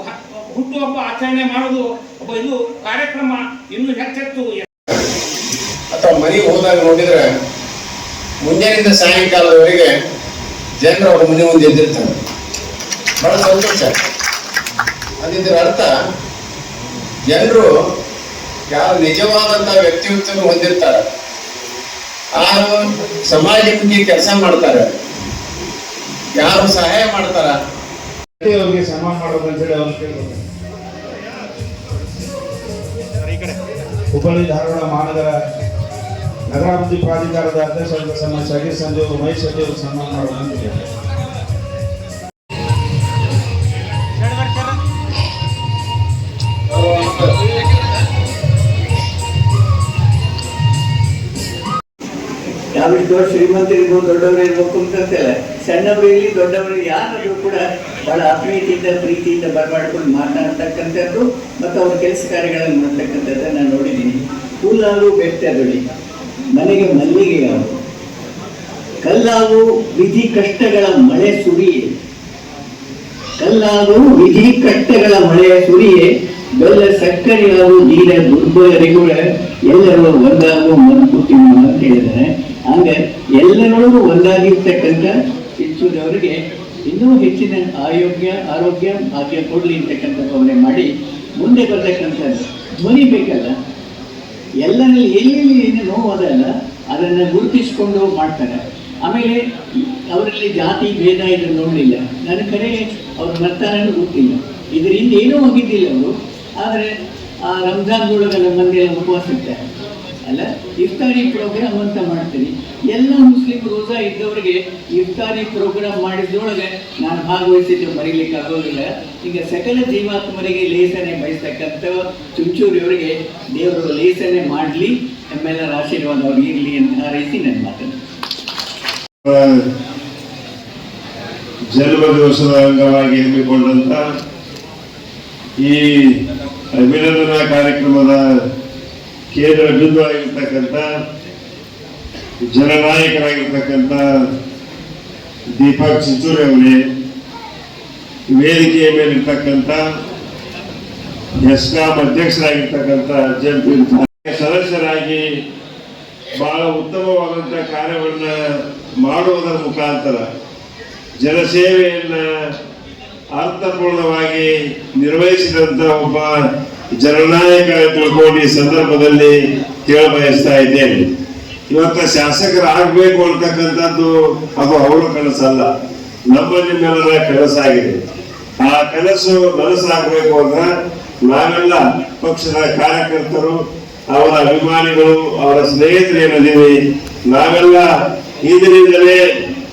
S3: ಹುಟ್ಟುಹಬ್ಬ ಆಚರಣೆ ಮಾಡೋದು ಒಬ್ಬ ಇದು ಕಾರ್ಯಕ್ರಮ ಇನ್ನೂ ಹೆಚ್ಚೆತ್ತು.
S4: ಅಥವಾ ಮನೆಗೆ ಹೋದಾಗ ನೋಡಿದ್ರೆ ಮುಂಜಾನೆಯಿಂದ ಸಾಯಂಕಾಲದವರೆಗೆ ಜನರು ಅವ್ರ ಮನೆ ಮುಂದೆ ಎದ್ದಿರ್ತಾರೆ. ಬಹಳ ಸಂತೋಷ. ಅದಿದ್ರ ಅರ್ಥ, ಜನರು ಯಾವ ನಿಜವಾದಂತ ವ್ಯಕ್ತಿತ್ವವನ್ನು ಹೊಂದಿರ್ತಾರೆ. ಆ ಸಮಾಜಕ್ಕೆ ಕೆಲಸ ಮಾಡ್ತಾರೆ, ಯಾರು ಸಹಾಯ ಮಾಡ್ತಾರ
S3: ಅವ್ರಿಗೆ ಸನ್ಮಾನ ಮಾಡೋದು ಅಂತೇಳಿ ಅವ್ರು ಕೇಳ್ತಾರೆ.
S5: ಹುಬ್ಬಳ್ಳಿ ಧಾರವಾಡ ಮಹಾನಗರ ನಗರಾಭಿವೃದ್ಧಿ ಪ್ರಾಧಿಕಾರದ ಅಧ್ಯಕ್ಷ ಶಗೀರ್ ಸಂಜೀವ್ ಮಹೇಶ್ ಅವರು ಸನ್ಮಾನ ಮಾಡೋದಂತಿದೆ
S6: ನಾವಿಷ್ಟು ಶ್ರೀಮಂತರಿರ್ಬೋದು ದೊಡ್ಡವರು ಇರ್ಬೇಕು ಅಂತಂತಲ್ಲ ಸಣ್ಣವರು ಇಲ್ಲಿ ದೊಡ್ಡವರು ಯಾರಾದರೂ ಕೂಡ ಬಹಳ ಆತ್ಮೀಯತೆಯಿಂದ, ಪ್ರೀತಿಯಿಂದ ಬರಮಾಡ್ಕೊಂಡು ಮಾತನಾಡ್ತಕ್ಕಂಥದ್ದು ಮತ್ತು ಅವ್ರ ಕೆಲಸ ಕಾರ್ಯಗಳನ್ನು ಮಾಡ್ತಕ್ಕಂಥದ್ದನ್ನು ನಾನು ನೋಡಿದ್ದೀನಿ. ಬೆಟ್ಟ ಬಿಡಿ ಮನೆಗೆ ಮಲ್ಲಿಗೆ ಯಾವುದು ಕಲ್ಲಾವು ವಿಧಿ ಕಷ್ಟಗಳ ಮಳೆ ಸುರಿಯೇ. ಕಲ್ಲಾವು ವಿಧಿ ಕಷ್ಟಗಳ ಮಳೆಯ ಸುರಿಯೇ. ಬೆಲ್ಲ ಸಕ್ಕರೆಯಾವು ನೀರ ದುರ್ಬಲರಿಗೂ ಎಲ್ಲರೂ ಒಂದಾಗುವ ಮನ್ಕುತ್ತಿಮ್ಮ ಅಂತ ಹೇಳಿದ್ದಾರೆ. ಹಂಗ ಎಲ್ಲರೊಳಗೂ ಒಂದಾಗಿರ್ತಕ್ಕಂಥ ಹೆಚ್ಚುದವರಿಗೆ ಇನ್ನೂ ಹೆಚ್ಚಿನ ಆರೋಗ್ಯ ಆರೋಗ್ಯ, ಭಾಗ್ಯ ಕೊಡಲಿ ಅಂತಕ್ಕಂಥ ಭಾವನೆ ಮಾಡಿ ಮುಂದೆ ಬರ್ತಕ್ಕಂಥ ಧ್ವನಿ ಬೇಕಲ್ಲ? ಎಲ್ಲರಲ್ಲಿ ಎಲ್ಲೆಲ್ಲಿ ಏನು ನೋವು ಅದಲ್ಲ, ಅದನ್ನು ಗುರುತಿಸಿಕೊಂಡು ಮಾಡ್ತಾರೆ. ಆಮೇಲೆ ಅವರಲ್ಲಿ ಜಾತಿ ಭೇದ ಇದನ್ನು ನೋಡಲಿಲ್ಲ. ನನ್ನ ಕಡೆ ಅವ್ರು ಬರ್ತಾರೆ ಗೊತ್ತಿಲ್ಲ. ಇದರಿಂದ ಏನೂ ಹೋಗಿದ್ದಿಲ್ಲ ಅವರು. ಆದರೆ ಆ ರಂಜಾನ್ದೊಳಗೆ ನಮ್ಮ ಮಂದಿ ಉಪವಾಸ ಇರ್ತಾರೆ ಅಲ್ಲ, ಇಫ್ತಾರಿ ಪ್ರೋಗ್ರಾಮ್ ಅಂತ ಮಾಡ್ತೀನಿ. ಎಲ್ಲ ಮುಸ್ಲಿಂ ರೋಜಾ ಇದ್ದವರಿಗೆ ಇಫ್ತಾರಿ ಪ್ರೋಗ್ರಾಮ್ ಮಾಡಿದ್ರೊಳಗೆ ನಾನು ಭಾಗವಹಿಸಿದ್ದು ಮರೀಲಿಕ್ಕೆ ಆಗೋದಿಲ್ಲ. ಈಗ ಸಕಲ ಜೀವಾತ್ಮರಿಗೆ ಲೇಸನೆ ಬಯಸ್ತಕ್ಕಂಥ ಚುಂಚೂರಿಯವರಿಗೆ ದೇವರು ಲೇಸನೆ ಮಾಡಲಿ, ನಮ್ಮೆಲ್ಲರ ಆಶೀರ್ವಾದ ಅವ್ರಿಗೆ ಇರಲಿ ಅಂತ ಹಾರೈಸಿ ನನ್ನ ಮಾತನ್ನು.
S5: ಜನ್ಮ ದಿವಸದ ಅಂಗವಾಗಿ ಹಮ್ಮಿಕೊಂಡಂತ ಈ ಅಭಿನಂದನಾ ಕಾರ್ಯಕ್ರಮದ ಕೇಂದ್ರ ಬಿಂದುವಾಗಿರ್ತಕ್ಕಂಥ ಜನನಾಯಕರಾಗಿರ್ತಕ್ಕಂಥ ದೀಪಕ್ ಚಿಂಚೂರಿ ಅವರೇ, ವೇದಿಕೆಯ ಮೇಲಿರ್ತಕ್ಕಂಥ ಎಸ್ಕಾಂ ಅಧ್ಯಕ್ಷರಾಗಿರ್ತಕ್ಕಂಥ ಜೆಪಿ ಸದಸ್ಯರಾಗಿ ಬಹಳ ಉತ್ತಮವಾದಂಥ ಕಾರ್ಯವನ್ನು ಮಾಡುವುದರ ಮುಖಾಂತರ ಜನಸೇವೆಯನ್ನ ಅರ್ಥಪೂರ್ಣವಾಗಿ ನಿರ್ವಹಿಸಿದಂಥ ಒಬ್ಬ ಜನನಾಯಕ ತಿಳ್ಕೊಂಡು ಈ ಸಂದರ್ಭದಲ್ಲಿ ಕೇಳ ಬಯಸ್ತಾ ಇದ್ದೇನೆ. ಇವತ್ತ ಶಾಸಕರಾಗಬೇಕು ಅಂತಕ್ಕಂಥದ್ದು ಅದು ಅವರ ಕನಸಲ್ಲ. ನಮ್ಮ ನಿಮ್ಮೆಲ್ಲರ ಕನಸಾಗಿದೆ. ಆ ಕನಸು ನನಸಾಗಬೇಕು ಅಂದ್ರೆ ನಾವೆಲ್ಲ ಪಕ್ಷದ ಕಾರ್ಯಕರ್ತರು, ಅವರ ಅಭಿಮಾನಿಗಳು, ಅವರ ಸ್ನೇಹಿತರು ಏನಿದ್ದೀವಿ, ನಾವೆಲ್ಲ ಇಂದಿನಿಂದಲೇ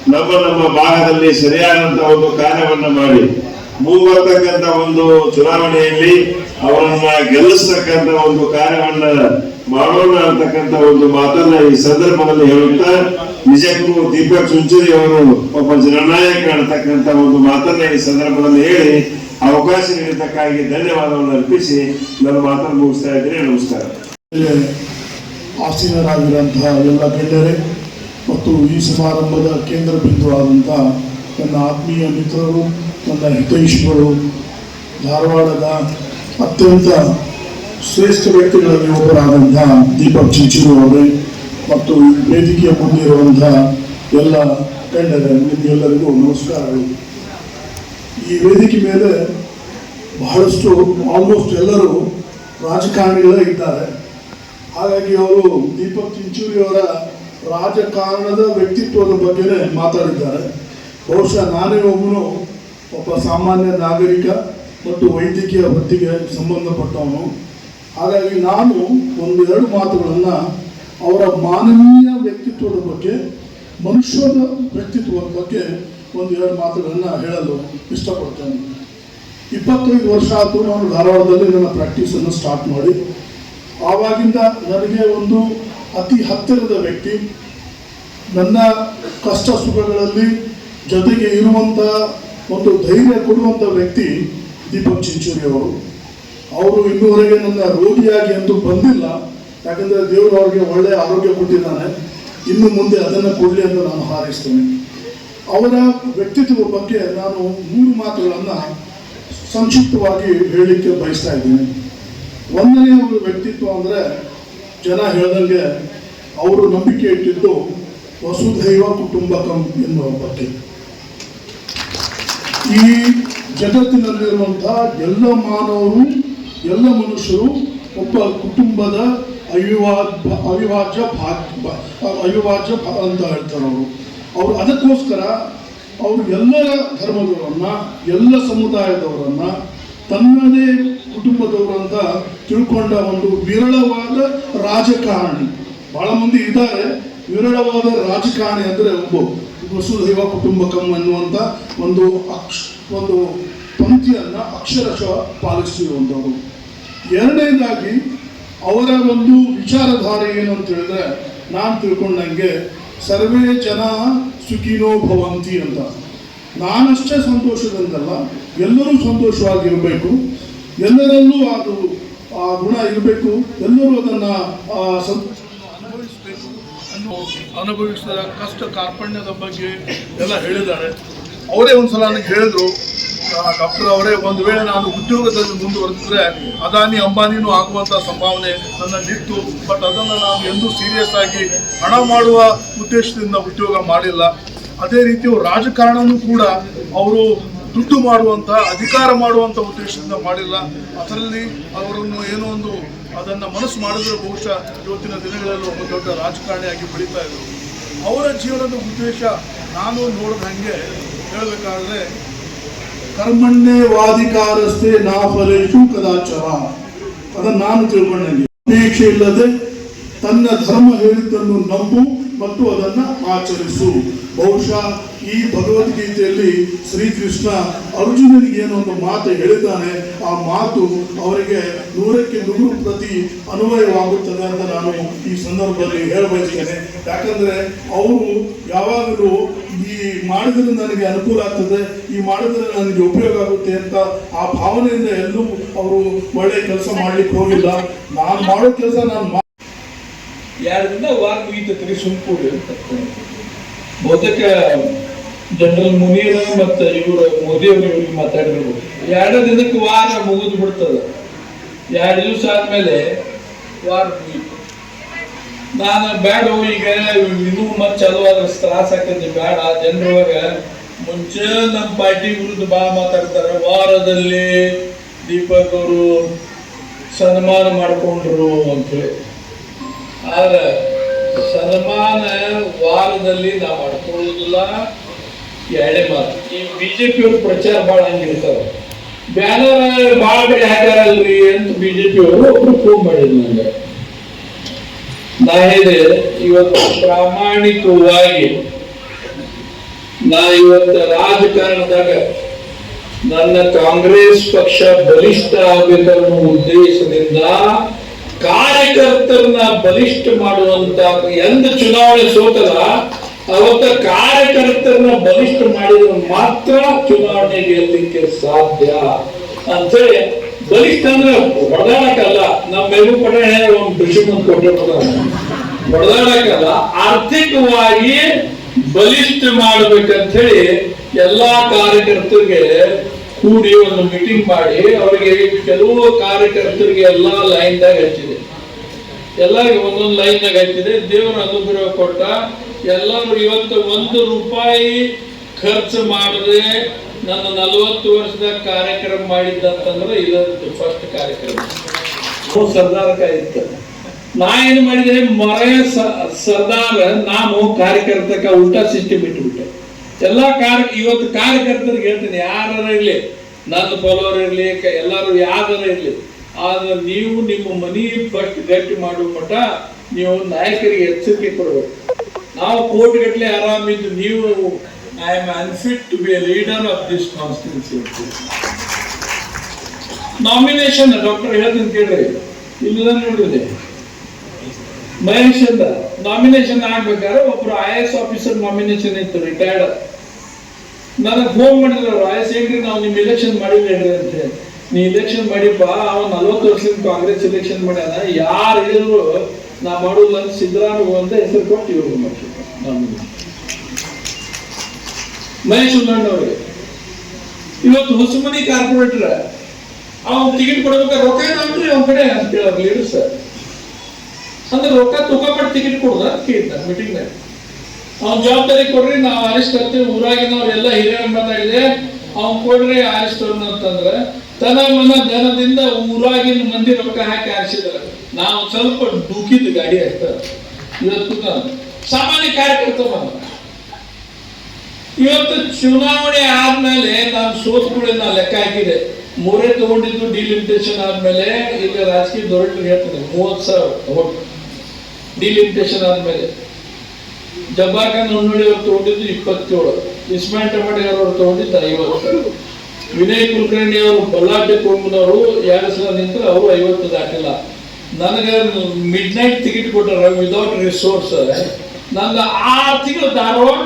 S5: ನಮ್ಮ ನಮ್ಮ ಭಾಗದಲ್ಲಿ ಸರಿಯಾದಂತಹ ಒಂದು ಕಾರ್ಯವನ್ನು ಮಾಡಿ ಮುಂಬರ್ತಕ್ಕಂತ ಒಂದು ಚುನಾವಣೆಯಲ್ಲಿ ಅವರನ್ನ ಗೆಲ್ಲಿಸ್ತಕ್ಕಂತ ಒಂದು ಕಾರ್ಯವನ್ನ ಮಾಡೋಣ ಅಂತಕ್ಕಂತ ಒಂದು ಮಾತನ್ನ ಈ ಸಂದರ್ಭದಲ್ಲಿ ಹೇಳುತ್ತಾ, ನಿಜಕ್ಕೂ ದೀಪಕ್ ಚುಂಚುರಿ ಅವರು ಒಬ್ಬ ಜನನಾಯಕ ಅಂತಕ್ಕಂತ ಒಂದು ಮಾತನ್ನ ಈ ಸಂದರ್ಭದಲ್ಲಿ ಹೇಳಿ, ಅವಕಾಶ ನೀಡಿದ್ದಕ್ಕಾಗಿ ಧನ್ಯವಾದವನ್ನು ಅರ್ಪಿಸಿ ನನ್ನ ಮಾತನ್ನು ಮುಗಿಸ್ತಾ ಇದ್ದೀನಿ. ನಮಸ್ಕಾರ.
S7: ಆಸೀನರಾಗಿರುವಂತಹ ಎಲ್ಲ ಗಣ್ಯರೇ ಮತ್ತು ಈ ಸಮಾರಂಭದ ಕೇಂದ್ರ ಬಿಂದುವಾದಂತಹ ನನ್ನ ಆತ್ಮೀಯ ಮಿತ್ರರು ನನ್ನ ಹಿತೈಷಿಗಳು ಧಾರವಾಡದ ಅತ್ಯಂತ ಶ್ರೇಷ್ಠ ವ್ಯಕ್ತಿಗಳಲ್ಲಿ ಒಬ್ಬರಾದಂಥ ದೀಪಕ್ ಚಿಂಚೂರು ಅವರೇ ಮತ್ತು ವೇದಿಕೆಯ ಮುಂದೆ ಇರುವಂತಹ ಎಲ್ಲ ಗಣ್ಯರೇ ಎಲ್ಲರಿಗೂ ನಮಸ್ಕಾರಗಳು. ಈ ವೇದಿಕೆ ಮೇಲೆ ಬಹಳಷ್ಟು ಆಲ್ಮೋಸ್ಟ್ ಎಲ್ಲರೂ ರಾಜಕಾರಣಿಗಳೇ ಇದ್ದಾರೆ. ಹಾಗಾಗಿ ಅವರು ದೀಪಕ್ ಚಿಂಚೂರಿ ಅವರ ರಾಜಕಾರಣದ ವ್ಯಕ್ತಿತ್ವದ ಬಗ್ಗೆನೇ ಮಾತಾಡಿದ್ದಾರೆ. ಬಹುಶಃ ನಾನೇ ಒಬ್ಬನು ಒಬ್ಬ ಸಾಮಾನ್ಯ ನಾಗರಿಕ ಮತ್ತು ವೈದ್ಯಕೀಯ ವೃತ್ತಿಗೆ ಸಂಬಂಧಪಟ್ಟವನು. ಹಾಗಾಗಿ ನಾನು ಒಂದೆರಡು ಮಾತುಗಳನ್ನು ಅವರ ಮಾನವೀಯ ವ್ಯಕ್ತಿತ್ವದ ಬಗ್ಗೆ, ಮನುಷ್ಯನ ವ್ಯಕ್ತಿತ್ವದ ಬಗ್ಗೆ ಒಂದು ಎರಡು ಮಾತುಗಳನ್ನು ಹೇಳಲು ಇಷ್ಟಪಡ್ತೇನೆ. ಇಪ್ಪತ್ತೈದು ವರ್ಷ ಆದರೂ ನಾನು ಧಾರವಾಡದಲ್ಲಿ ನನ್ನ ಪ್ರಾಕ್ಟೀಸನ್ನು ಸ್ಟಾರ್ಟ್ ಮಾಡಿ. ಆವಾಗಿಂದ ನನಗೆ ಒಂದು ಅತಿ ಹತ್ತಿರದ ವ್ಯಕ್ತಿ. ನನ್ನ ಕಷ್ಟ ಸುಖಗಳಲ್ಲಿ ಜೊತೆಗೆ ಇರುವಂಥ ಒಂದು ಧೈರ್ಯ ಕೊಡುವಂಥ ವ್ಯಕ್ತಿ ದೀಪಕ್ ಚಿಂಚೂರಿ ಅವರು. ಅವರು ಇನ್ನೂವರೆಗೆ ನನ್ನ ರೋಗಿಯಾಗಿ ಅಂತೂ ಬಂದಿಲ್ಲ. ಯಾಕಂದರೆ ದೇವರು ಅವರಿಗೆ ಒಳ್ಳೆಯ ಆರೋಗ್ಯ ಕೊಟ್ಟಿದ್ದಾನೆ. ಇನ್ನು ಮುಂದೆ ಅದನ್ನು ಕೊಡಲಿ ಅಂತ ನಾನು ಹಾರೈಸ್ತೇನೆ. ಅವರ ವ್ಯಕ್ತಿತ್ವದ ಬಗ್ಗೆ ನಾನು ಮೂರು ಮಾತುಗಳನ್ನು ಸಂಕ್ಷಿಪ್ತವಾಗಿ ಹೇಳಲಿಕ್ಕೆ ಬಯಸ್ತಾ ಇದ್ದೀನಿ. ಒಂದನೇ ಒಂದು ವ್ಯಕ್ತಿತ್ವ ಅಂದರೆ ಜನ ಹೇಳ್ದಂಗೆ ಅವರು ನಂಬಿಕೆ ಇಟ್ಟಿದ್ದು ವಸುಧೈವ ಕುಟುಂಬಕಂ ಎನ್ನುವ ಬಗ್ಗೆ. ಈ ಜಗತ್ತಿನಲ್ಲಿರುವಂತಹ ಎಲ್ಲ ಮಾನವರು, ಎಲ್ಲ ಮನುಷ್ಯರು ಒಬ್ಬ ಕುಟುಂಬದ ಅವಿವಾ ಅವಿಭಾಜ್ಯ ಭಾಗ ಅವಿಭಾಜ್ಯ ಅಂತ ಹೇಳ್ತಾರೆ ಅವರು. ಅವರು ಅದಕ್ಕೋಸ್ಕರ ಅವರು ಎಲ್ಲ ಧರ್ಮದವರನ್ನ, ಎಲ್ಲ ಸಮುದಾಯದವರನ್ನ ತನ್ನದೇ ಕುಟುಂಬದವರಂತ ತಿಳ್ಕೊಂಡ ಒಂದು ವಿರಳವಾದ ರಾಜಕಾರಣಿ. ಭಾಳ ಮಂದಿ ಇದ್ದಾರೆ. ವಿರಳವಾದ ರಾಜಕಾರಣಿ ಅಂದರೆ ಒಬ್ಬ ವಸುಧೈವ ಕುಟುಂಬಕಂ ಅನ್ನುವಂಥ ಒಂದು ಅಕ್ಷ, ಒಂದು ಪಂಕ್ತಿಯನ್ನು ಅಕ್ಷರಶಃ ಪಾಲಿಸಿರುವಂಥವ್ರು ಎರಡನೇದಾಗಿ, ಅವರ ಒಂದು ವಿಚಾರಧಾರೆ ಏನು ಅಂತ ಹೇಳಿದ್ರೆ, ನಾನು ತಿಳ್ಕೊಂಡಂಗೆ, ಸರ್ವೇ ಜನ ಸುಖಿನೋ ಭವಂತಿ ಅಂತ. ನಾನಷ್ಟೇ ಸಂತೋಷದಂತಲ್ಲ ಎಲ್ಲರೂ ಸಂತೋಷವಾಗಿರಬೇಕು, ಎಲ್ಲರಲ್ಲೂ ಅದು ಆ ಗುಣ ಇರಬೇಕು, ಎಲ್ಲರೂ ಅದನ್ನು ಅನುಭವಿಸಿದ ಕಷ್ಟ ಕಾರ್ಪಣ್ಯದ ಬಗ್ಗೆ ಎಲ್ಲ ಹೇಳಿದ್ದಾರೆ. ಅವರೇ ಒಂದ್ಸಲ ನನಗೆ ಹೇಳಿದ್ರು ಡಾಕ್ಟರ್ ಅವರೇ, ಒಂದು ವೇಳೆ ನಾನು ಉದ್ಯೋಗದಲ್ಲಿ ಮುಂದುವರೆದಿದ್ರೆ ಅದಾನಿ ಅಂಬಾನಿನೂ ಆಗುವಂಥ ಸಂಭಾವನೆ ನನ್ನಲ್ಲಿತ್ತು. ಬಟ್ ಅದನ್ನು ನಾನು ಎಂದೂ ಸೀರಿಯಸ್ ಆಗಿ ಹಣ ಮಾಡುವ ಉದ್ದೇಶದಿಂದ ಉದ್ಯೋಗ ಮಾಡಿಲ್ಲ. ಅದೇ ರೀತಿ ರಾಜಕಾರಣನೂ ಕೂಡ ಅವರು ದುಡ್ಡು ಮಾಡುವಂಥ ಅಧಿಕಾರ ಮಾಡುವಂಥ ಉದ್ದೇಶದಿಂದ ಮಾಡಿಲ್ಲ. ಅದರಲ್ಲಿ ಅವರನ್ನು ಏನೋ ಒಂದು ಅದನ್ನು ಮನಸ್ಸು ಮಾಡಿದ್ರೆ ಬಹುಶಃ ಇವತ್ತಿನ ದಿನಗಳಲ್ಲಿ ಒಬ್ಬ ದೊಡ್ಡ ರಾಜಕಾರಣಿಯಾಗಿ ಬೆಳೀತಾ ಇದ್ರು. ಅವರ ಜೀವನದ ಉದ್ದೇಶ ನಾನು ನೋಡಿದ ಹಾಗೆ ಹೇಳಬೇಕಾದ್ರೆ ಕರ್ಮಣ್ಯೇ ವಾದಿಕಾರಸ್ಥೆ ನಾ ಫಲೇಶು ಕದಾಚಾರ. ಅದನ್ನು ನಾನು ತಿಳ್ಕೊಂಡಂಗೆ. ಅಪೇಕ್ಷೆ ಇಲ್ಲದೆ ತನ್ನ ಧರ್ಮ ಹೇಳಿದ್ದನ್ನು ನಂಬು ಮತ್ತು ಅದನ್ನು ಆಚರಿಸು. ಬಹುಶಃ ಈ ಭಗವದ್ಗೀತೆಯಲ್ಲಿ ಶ್ರೀಕೃಷ್ಣ ಅರ್ಜುನನಿಗೆ ಏನೋ ಒಂದು ಮಾತು ಹೇಳಿದ್ದಾನೆ. ಆ ಮಾತು ಅವರಿಗೆ ನೂರಕ್ಕೆ ನೂರು ಪ್ರತಿ ಅನ್ವಯವಾಗುತ್ತದೆ ಅಂತ ನಾನು ಈ ಸಂದರ್ಭದಲ್ಲಿ ಹೇಳಬಯಸ್ತೇನೆ. ಯಾಕಂದ್ರೆ ಅವರು ಯಾವಾಗಲೂ ಈ ಮಾಡಿದ್ರೆ ನನಗೆ ಅನುಕೂಲ ಆಗ್ತದೆ, ಈ ಮಾಡಿದ್ರೆ ನನಗೆ ಉಪಯೋಗ ಆಗುತ್ತೆ ಅಂತ ಆ ಭಾವನೆಯಿಂದ ಎಲ್ಲೂ ಅವರು ಒಳ್ಳೆಯ ಕೆಲಸ ಮಾಡ್ಲಿಕ್ಕೆ ಹೋಗಿಲ್ಲ. ನಾನು ಮಾಡೋ ಕೆಲಸ ನಾನು ಮಾ-
S8: ದಿನ ವಾರ ಮುಗಿತೈತ್ರಿ ಸುಮ್ಕೂಡಿ ಅಂತ ಬಹುತೇಕ ಜನರಲ್ ಮುನೀರು ಮತ್ತು ಇವರು ಮೋದಿ ಅವರು ಇವ್ರಿಗೆ ಮಾತಾಡಿರ್ಬೋದು ಎರಡು ದಿನಕ್ಕೆ ವಾರ ಮುಗಿದು ಬಿಡ್ತದ. ಎರಡು ದಿವಸ ಆದ್ಮೇಲೆ ವಾರ ಮುಗೀತು. ನಾನು ಬೇಡ ಈಗ, ಇನ್ನೂ ಮತ್ತೆ ಚಾಲು ಆದ್ರೆ ತ್ರಾಸ ಆಗ್ತದೆ, ಬೇಡ. ಜನರೊಳಗ ಮುಂಚೆ ನಮ್ಮ ಪಾರ್ಟಿ ವಿರುದ್ಧ ಬಾ ಮಾತಾಡ್ತಾರೆ. ವಾರದಲ್ಲಿ ದೀಪಕ್ ಅವರು ಸನ್ಮಾನ ಮಾಡ್ಕೊಂಡ್ರು ಅಂತೇಳಿ ಆದ್ರೆ ಸನ್ಮಾನ ವಾರದಲ್ಲಿ ನಾವು ಮಾಡ್ಕೊಳ್ಳೋದಿಲ್ಲ. ಎರಡೇ ಮಾತು. ಈ ಅವರು ಪ್ರಚಾರ ಭಾಳ ಹಂಗಿರ್ತಾರ ಬ್ಯಾನರ್ ಭಾಳ ಕಡೆ ಹಾಕ್ಯಾರಲ್ರಿ ಅಂತ ಬಿಜೆಪಿ ಅವರು ಒಬ್ರು ಫೋನ್ ಮಾಡಿದ್ರು ನನಗೆ ನಾ ಹೇಳಿದೆ, ಇವತ್ತು ಪ್ರಾಮಾಣಿಕವಾಗಿ ನಾ ಇವತ್ತು ರಾಜಕಾರಣದಾಗ ನನ್ನ ಕಾಂಗ್ರೆಸ್ ಪಕ್ಷ ಬಲಿಷ್ಠ ಆಗಬೇಕನ್ನೋ ಉದ್ದೇಶದಿಂದ ಕಾರ್ಯಕರ್ತರನ್ನ ಬಲಿಷ್ಠ ಮಾಡುವಂತ ಎಂದು ಚುನಾವಣೆ ಸೋತಲ್ಲ, ಅವತ್ತ ಕಾರ್ಯಕರ್ತರನ್ನ ಬಲಿಷ್ಠ ಮಾಡಿದ್ರೆ ಮಾತ್ರ ಚುನಾವಣೆ ಗೆಲ್ಲಲಿಕ್ಕೆ ಸಾಧ್ಯ. ಅಂತೇಳಿ ಬಲಿಷ್ಠ ಅಂದ್ರೆ ಹೊಡೆದಾಡಕ್ಕಲ್ಲ ನಮ್ಮ ಮೇಲೂ ಪಡ ಒಂದು ದುಶ್ಮನ್ ಕೊಟ್ಟಿರ್ತಾರೆ ಹೊಡೆದಾಡಕ್ಕಲ್ಲ ಆರ್ಥಿಕವಾಗಿ ಬಲಿಷ್ಠ ಮಾಡ್ಬೇಕಂತ ಹೇಳಿ ಎಲ್ಲಾ ಕಾರ್ಯಕರ್ತರಿಗೆ ಕೂಡಿ ಒಂದು ಮೀಟಿಂಗ್ ಮಾಡಿ ಅವರಿಗೆ ಕೆಲವು ಕಾರ್ಯಕರ್ತರಿಗೆ ಎಲ್ಲಾ ಲೈನ್ದಾಗ ಹಚ್ಚಿದೆ. ಎಲ್ಲರಿಗೆ ಒಂದೊಂದು ಲೈನ್ದಾಗ ಹಚ್ಚಿದೆ. ದೇವರ ಅನುಗ್ರಹ ಕೊಟ್ಟ ಎಲ್ಲರೂ ಇವತ್ತು ಒಂದು ರೂಪಾಯಿ ಖರ್ಚು ಮಾಡದೆ ನನ್ನ ನಲವತ್ತು ವರ್ಷದ ಕಾರ್ಯಕ್ರಮ ಮಾಡಿದ್ದಂತಂದ್ರೆ ಇದೊಂದು ಫಸ್ಟ್ ಕಾರ್ಯಕ್ರಮ. ಸರ್ದಾರ ಸರ್ದಾರಕ ಇತ್ತು ನಾ ಏನು ಮಾಡಿದ್ರೆ ಮರೆಯ ಸ- ಸರ್ದಾರ ನಾನು ಕಾರ್ಯಕರ್ತಕ ಉಲ್ಟಾ ಸಿಸ್ಟಮ್ ಇಟ್ಬಿಟ್ಟೆ. ಎಲ್ಲಾ ಕಾರ್ಯ, ಇವತ್ತು ಕಾರ್ಯಕರ್ತರಿಗೆ ಹೇಳ್ತೀನಿ ಯಾರು ಇರಲಿ, ನನ್ನ ಫಾಲೋವರ್ ಇರಲಿ ಎಲ್ಲರೂ ಯಾರು ಇರಲಿ, ಆದ್ರೆ ನೀವು ನಿಮ್ಮ ಮನಿ ಫಸ್ಟ್ ಗಟ್ಟಿ ಮಾಡುವ ಮಟ್ಟ ನೀವು ನಾಯಕರಿಗೆ ಎಚ್ಚರಿಕೆ ಕೊಡಬೇಕು. ನಾವು ಕೋಟಿಗಟ್ಟಲೆ ಆರಾಮಿದ್ದು ನೀವು I am unfit to be leader of this constituency nomination doctor ಹೇಳ್ತೀನಿ ಕೇಳ್ರಿ. ಇಲ್ಲ ನೋಡಿದೆ ಮಹೇಶ್ ಅಂತ ನಾಮಿನೇಷನ್ ಆಗ್ಬೇಕಾದ್ರೆ ಒಬ್ರು ಐ ಎಸ್ ಆಫೀಸರ್ ನಾಮಿನೇಷನ್ ಇತ್ತು ರಿಟೈರ್ಡ್ ನನಗೆ ಫೋನ್ ಮಾಡಿದ್ರು ಏನ್ರಿ ನಾವು ನಿಮ್ ಎಲೆಕ್ಷನ್ ಮಾಡಿಲ್ಲ ಅಂತ ನೀ ಇಲೆಕ್ಷನ್ ಮಾಡಿಪ್ಪ, ಅವ ನಲ್ವತ್ತು ವರ್ಷದಿಂದ ಕಾಂಗ್ರೆಸ್ ಇಲೆಕ್ಷನ್ ಮಾಡ್ಯಾನ, ಯಾರು ಹೇಳಿದ್ರು ನಾ ಮಾಡೋಲ್ಲ ಅಂತ ಸಿದ್ದರಾಮಯ್ಯ ಅಂತ ಹೆಸರು ಕೊಟ್ಟು ಇವರು ಮಹೇಶ್ ಉಲ್ಲಣ್ಣ ಇವತ್ತು ಹೊಸಮನಿ ಕಾರ್ಪೊರೇಟರ್ ಅವ್ನು ಟಿಕೆಟ್ ಕೊಡ್ಬೇಕಾದ್ರೆ ರೊಕ್ಕ ಏನಾಗ್ರಿ ಅವ್ನ ಕಡೆ ಅಂತ ಕೇಳೋರು ಲೀಡರ್ ಸರ್ ಅಂದ್ರೆ ರೊಕ್ಕ ತೂಕ ಮಾಡಿ ಟಿಕೆಟ್ ಕೊಡುದ ಕೇಳ್ತಾರೆ ಮೀಟಿಂಗ್ನಾಗ ಅವ್ನ ಜವಾಬ್ದಾರಿ ಕೊಡ್ರಿ, ನಾವು ಅರೆಸ್ಟ್ ಆಗ್ತೀವಿ ಊರಾಗಿನವ್ರೆಲ್ಲ ಹಿರಿಯರ್ ಮಾತಾಡಿದೆ ಅವ್ನ್ ಕೊಡ್ರಿ ಅರೆಸ್ಟ್ ಅಂತಂದ್ರೆ ತನ ಮನ ಧನದಿಂದ ಊರಾಗಿನ ಮಂದಿ ರೊಕ್ಕ ಹಾಕಿ ಆರಿಸಿದಾರೆ ನಾವು ಸ್ವಲ್ಪ ಡುಕಿದ್ ಗಾಡಿ ಹಾಕ್ತಾರೆ ಇವತ್ತು ಸಾಮಾನ್ಯ ಕಾರ್ಯಕರ್ತ ಮಾತ್ರ. ಇವತ್ತು ಚುನಾವಣೆ ಆದ್ಮೇಲೆ ನಾನು ಸೋತ್ಕೊಳ್ಳಿ ನಾ ಲೆಕ್ಕ ಹಾಕಿದೆ. ಮೂರೇ ತಗೊಂಡಿದ್ದು ಡಿಲಿಮಿಟೇಷನ್ ಆದ್ಮೇಲೆ ಈಗ ರಾಜಕೀಯ ದೊರಟರು ಹೇಳ್ತಾರೆ ಮೂವತ್ತು ಸಾವಿರ ಓಟ್ ಡಿಲಿಮಿಟೇಷನ್ ಆದ್ಮೇಲೆ. ಜಬ್ಬಾರ್ ಖಾನ್ ಅವರು ತಗೊಂಡಿದ್ದು ಇಪ್ಪತ್ತೇಳು. ಇಸ್ಮಾಯಿಲ್ ಟಮಾಟಿ ಅವರು ತಗೊಂಡಿದ್ದು ಐವತ್ತು. ವಿನಯ್ ಕುಲಕರ್ಣಿ ಅವರು ಬಲ್ಲಾಟೆ ಕುಟುಂಬದವರು ಎರಡು ಸಲ ನಿಂತರೆ ಅವರು ಐವತ್ತು ದಾಟಿಲ್ಲ. ನನಗೆ ಮಿಡ್ ನೈಟ್ ಟಿಕೆಟ್ ಕೊಟ್ಟಾರ ವಿದೌಟ್ ರಿಸೋರ್ಸ್ ನನ್ನ ಆ ತಿಂಗಳು ಧಾರವಾಡ